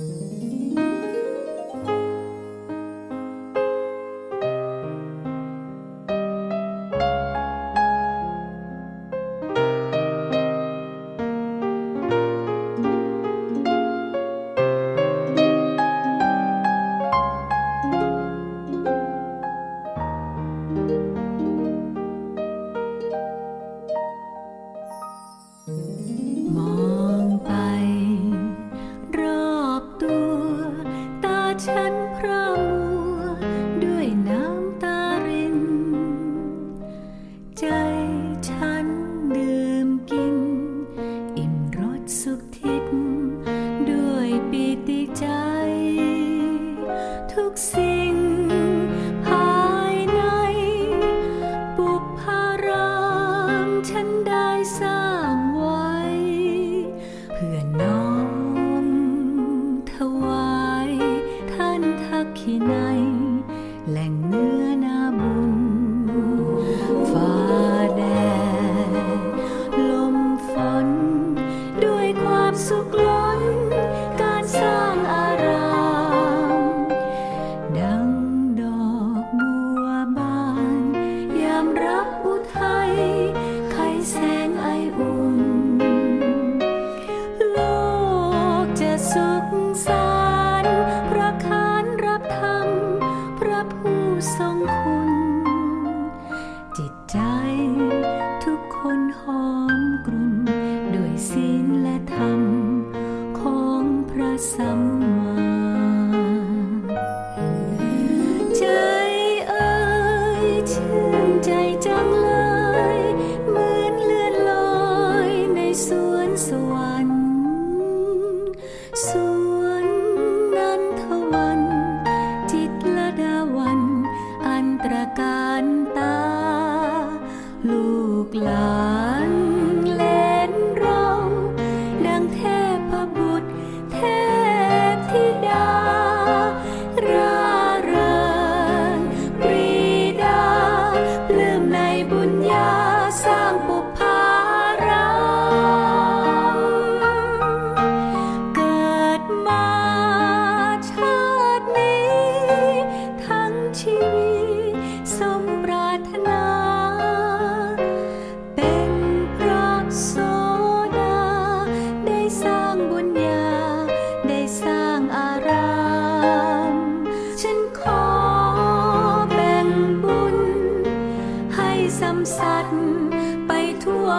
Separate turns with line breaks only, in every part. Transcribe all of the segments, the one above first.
Mm-hmm. ธรรมของพระสัมมาใจเอ่ยชื่นใจจังเลยเหมือนเลื่อนลอยในสวนสวรสวนนันทวัน จิตละดาวัน อันตรการตา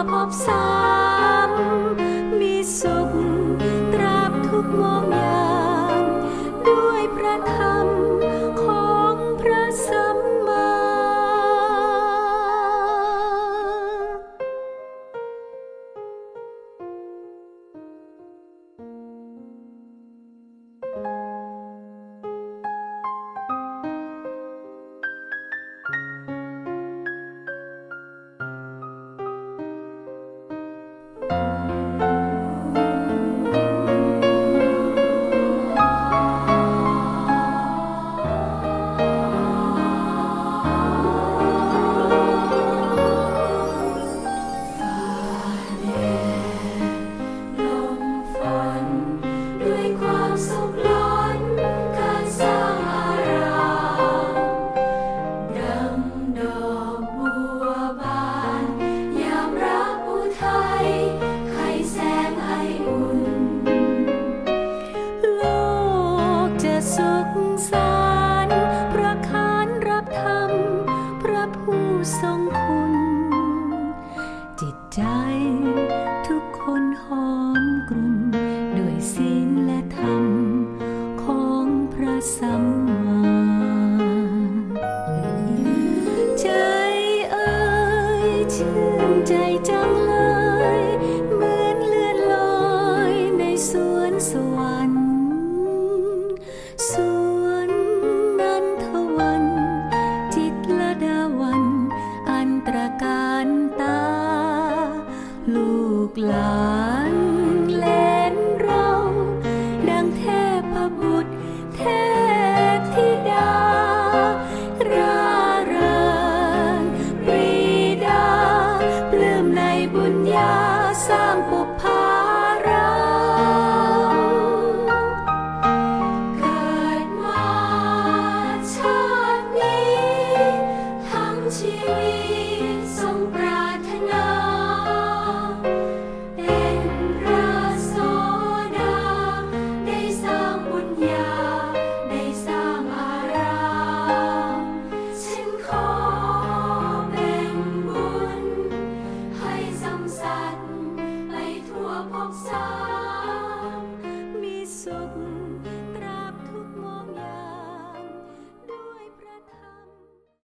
พบสา สุสารประคานรับธรรม พระผู้ทรงคุณ จิตใจทุกคนหอมกลุ่นด้วยศีลและธรรม ของพระสัมมาใจจัง Santo. song.